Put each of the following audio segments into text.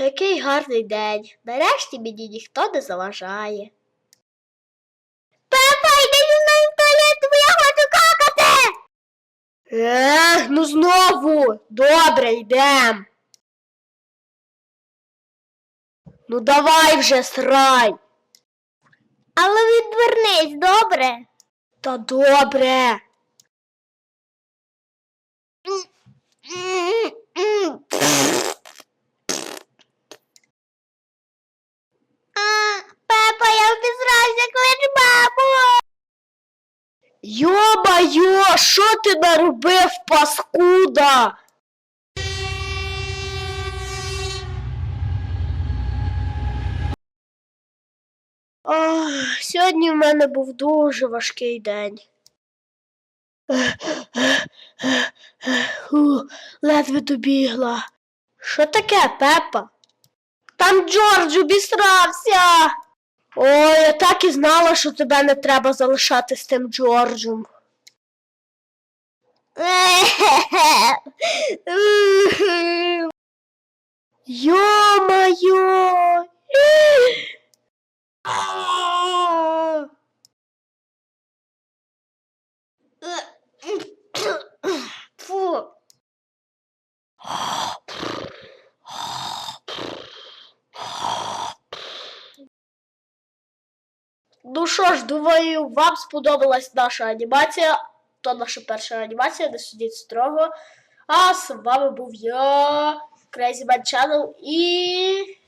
який гарний день. Нарешті мені ніхто не заважає. Пепа, йди зі мною в туалет, бо я хочу какати. Ех, ну знову. Добре, йдем. Ну давай вже срай. Але відвернись, добре? Та добре. Пепа, я обізрався, клич бабу. Йо-байо, що ти наробив, паскуда? Ох, сьогодні в мене був дуже важкий день. Фу, ледве добігла. Що таке, Пепа? Там Джордж обісрався. Ой, я так і знала, що тебе не треба залишати з тим Джорджем. Йо-моє! Ну що ж, думаю, вам сподобалась наша анімація. То наша перша анімація, не судіть строго. А з вами був я, Crazy Man Channel і.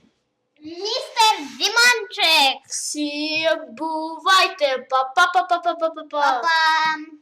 Містер Зіманчик! Всім бувайте! Па-па-па-па-па-па-па! Па-пам.